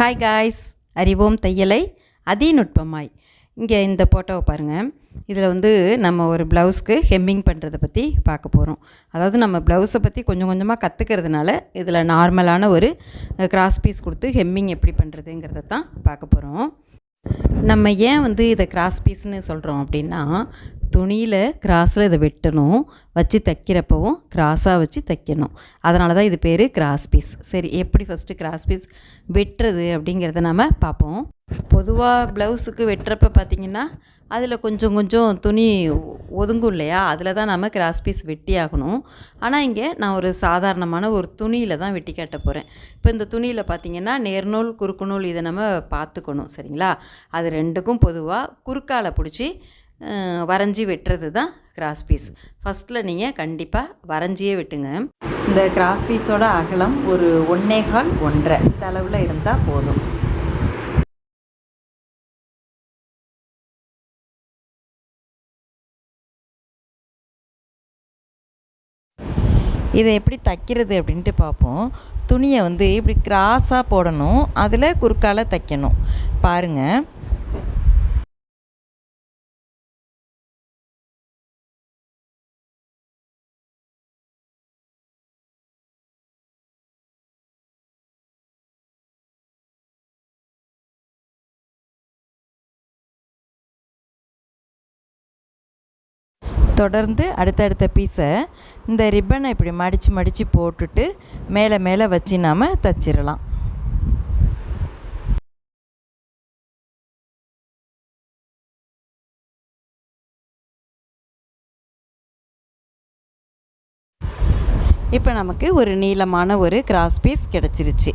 Hi guys அறிவோம் தையலை அதிநுட்பமாய். இங்கே இந்த ஃபோட்டோவை பாருங்கள் இதில் வந்து நம்ம ஒரு ப்ளவுஸ்க்கு ஹெம்மிங் பண்ணுறதை பற்றி பார்க்க போகிறோம். அதாவது நம்ம ப்ளவுஸை பற்றி கொஞ்சம் கொஞ்சமாக கற்றுக்கிறதுனால இதில் நார்மலான ஒரு கிராஸ் பீஸ் கொடுத்து ஹெம்மிங் எப்படி பண்ணுறதுங்கிறத தான் பார்க்க போகிறோம். நம்ம ஏன் வந்து இதை கிராஸ் பீஸ்னு சொல்கிறோம் அப்படின்னா துணியில் கிராஸில் இதை வெட்டணும். வச்சு தைக்கிறப்பவும் கிராஸாக வச்சு தைக்கணும். அதனால தான் இது பேர் கிராஸ் பீஸ் சரி எப்படி ஃபஸ்ட்டு கிராஸ் பீஸ் வெட்டுறது அப்படிங்கிறத நம்ம பார்ப்போம். பொதுவாக ப்ளவுஸுக்கு வெட்டுறப்ப பார்த்திங்கன்னா அதில் கொஞ்சம் கொஞ்சம் துணி ஒதுங்கும் இல்லையா? அதில் தான் நம்ம கிராஸ் பீஸ் வெட்டி ஆகணும். ஆனால் இங்கே நான் ஒரு சாதாரணமான ஒரு துணியில் தான் வெட்டி காட்ட போகிறேன் இப்போ இந்த துணியில் பார்த்திங்கன்னா நேர்நூல் குறுக்குநூல் இதை நம்ம பார்த்துக்கணும் சரிங்களா? அது ரெண்டுக்கும் பொதுவாக குறுக்கால் பிடிச்சி வரைஞ்சி வெட்டுறது தான் கிராஸ் பீஸ் ஃபஸ்ட்டில் நீங்கள் கண்டிப்பாக வரைஞ்சியே வெட்டுங்க. இந்த கிராஸ் பீஸோட அகலம் ஒரு ஒன்னே கால் ஒன்றரை. இந்த அளவில் இருந்தால் போதும். இதை எப்படி தைக்கிறது அப்படின்ட்டு பார்ப்போம். துணியை வந்து இப்படி கிராஸாக போடணும். அதில் குறுக்கால் தைக்கணும். பாருங்கள் தொடர்ந்து அடுத்தடுத்த பீஸை இந்த ரிப்பனை இப்படி மடித்து மடித்து போட்டுட்டு மேலே மேலே வச்சு நாம் தச்சிடலாம் இப்போ நமக்கு ஒரு நீளமான ஒரு கிராஸ் பீஸ் கிடச்சிருச்சு.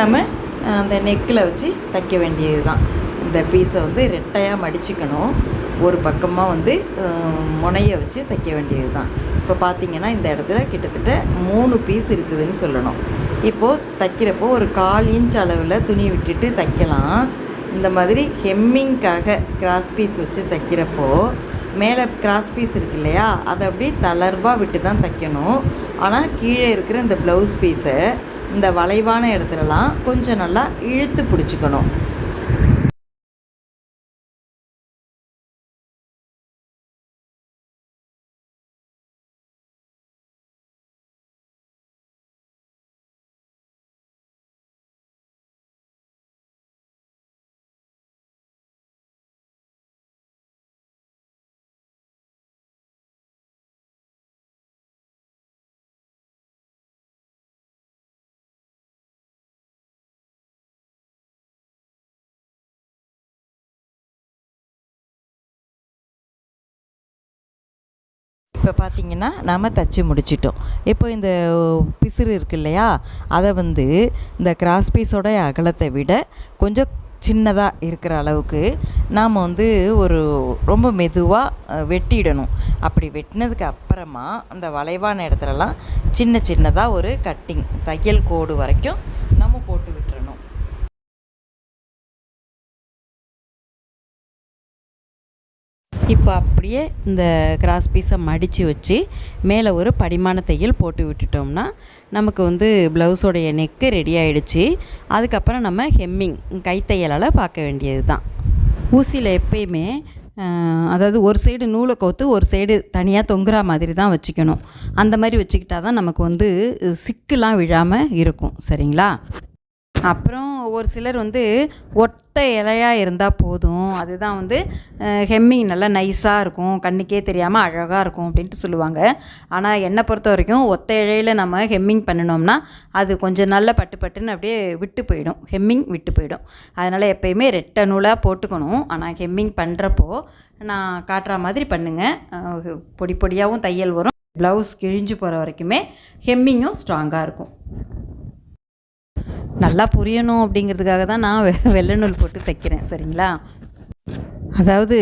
நம்ம அந்த நெக்கில் வச்சு தைக்க வேண்டியது தான் இந்த பீஸை வந்து ரெட்டையாக மடிச்சுக்கணும். ஒரு பக்கமாக வந்து முனையை முனைய வச்சு தைக்க வேண்டியது தான் இப்போ பார்த்தீங்கன்னா இந்த இடத்துல கிட்டத்தட்ட மூணு பீஸ் இருக்குதுன்னு சொல்லணும். இப்போது தைக்கிறப்போ ஒரு கால் இன்ச் அளவில் துணி விட்டுட்டு தைக்கலாம். இந்த மாதிரி ஹெம்மிங்காக கிராஸ் பீஸ் வச்சு தைக்கிறப்போ மேலே கிராஸ் பீஸ் இருக்கு இல்லையா? அதை அப்படியே தளர்வாக விட்டு தான் தைக்கணும். ஆனால் கீழே இருக்கிற இந்த ப்ளவுஸ் பீஸை இந்த வளைவான இடத்துலலாம் கொஞ்சம் நல்லா இழுத்து பிடிச்சிக்கணும். இப்போ பார்த்தீங்கன்னா நாம் தச்சு முடிச்சிட்டோம். இப்போ இந்த பிசிறு இருக்கு இல்லையா அதை வந்து இந்த கிராஸ் பீஸோட அகலத்தை விட கொஞ்சம் சின்னதாக இருக்கிற அளவுக்கு நாம் வந்து ஒரு ரொம்ப மெதுவாக வெட்டிடணும். அப்படி வெட்டினதுக்கு அப்புறமா அந்த வளைவான இடத்துலலாம் சின்ன சின்னதாக ஒரு கட்டிங் தையல் கோடு வரைக்கும் இப்போ அப்படியே இந்த கிராஸ் பீஸை மடித்து வச்சு மேலே ஒரு படிமான தையல் போட்டு விட்டுட்டோம்னா நமக்கு வந்து ப்ளவுஸோடைய நெக்கு ரெடி ஆகிடுச்சு அதுக்கப்புறம் நம்ம ஹெம்மிங் கைத்தையலால் பார்க்க வேண்டியது தான் ஊசியில் எப்பயுமே அதாவது ஒரு சைடு நூலை கோத்து ஒரு சைடு தனியாக தொங்குற மாதிரி தான் வச்சுக்கணும். அந்த மாதிரி வச்சுக்கிட்டா தான் நமக்கு வந்து சிக்கெலாம் விழாமல் இருக்கும். சரிங்களா? அப்புறம் ஒரு சிலர் வந்து ஒட்டை இலையாக இருந்தால் போதும். அதுதான் வந்து ஹெம்மிங் நல்லா நைஸாக இருக்கும் கண்ணுக்கே தெரியாமல் அழகாக இருக்கும் அப்படின்ட்டு சொல்லுவாங்க. ஆனால் என்னை பொறுத்த வரைக்கும் ஒத்த இழையில் நம்ம ஹெம்மிங் பண்ணினோம்னா அது கொஞ்சம் நல்ல பட்டு பட்டுன்னு அப்படியே விட்டு போயிடும். ஹெம்மிங் விட்டு போயிடும். அதனால் எப்பயுமே ரெட்டை நூலாக போட்டுக்கணும். ஆனால் ஹெம்மிங் பண்ணுறப்போ நான் காட்டுற மாதிரி பண்ணுங்கள் பொடி பொடியாகவும் தையல் வரும். ப்ளவுஸ் கிழிஞ்சு போகிற வரைக்குமே ஹெம்மிங்கும் ஸ்ட்ராங்காக இருக்கும். நல்லா புரியணும் அப்படிங்கிறதுக்காக தான் நான் வெ- வெள்ளை நூல் போட்டு தைக்கிறேன் சரிங்களா? அதாவது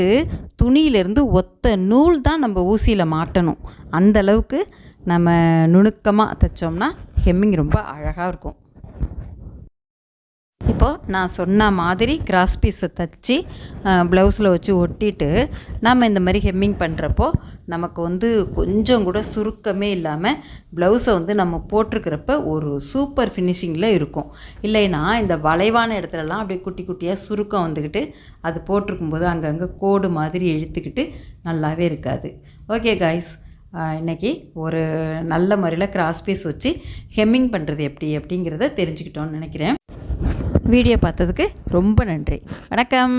துணியிலேருந்து ஒத்த நூல் தான் நம்ம ஊசியில் மாட்டணும். அந்த அளவுக்கு நம்ம நுணுக்கமாக தைச்சோம்னா ஹெம்மிங் ரொம்ப அழகாக இருக்கும். இப்போது நான் சொன்ன மாதிரி கிராஸ் பீஸை தச்சு ப்ளவுஸில் வச்சு ஒட்டிட்டு நம்ம இந்த மாதிரி ஹெம்மிங் பண்ணுறப்போ நமக்கு வந்து கொஞ்சம் கூட சுருக்கமே இல்லாமல் ப்ளவுஸை வந்து நம்ம போட்டிருக்கிறப்ப ஒரு சூப்பர் ஃபினிஷிங்கில் இருக்கும். இல்லைன்னா இந்த வளைவான இடத்துலலாம் அப்படியே குட்டி குட்டியாக சுருக்கம் வந்துக்கிட்டு அது போட்டிருக்கும்போது அங்கங்கே கோடு மாதிரி இழுத்துக்கிட்டு நல்லாவே இருக்காது. ஓகே காய்ஸ் இன்றைக்கி ஒரு நல்ல முறையில் கிராஸ் பீஸ் வச்சு ஹெம்மிங் பண்ணுறது எப்படி அப்படிங்கிறத தெரிஞ்சுக்கிட்டோன்னு நினைக்கிறேன். வீடியோ பார்த்ததுக்கு ரொம்ப நன்றி. வணக்கம்.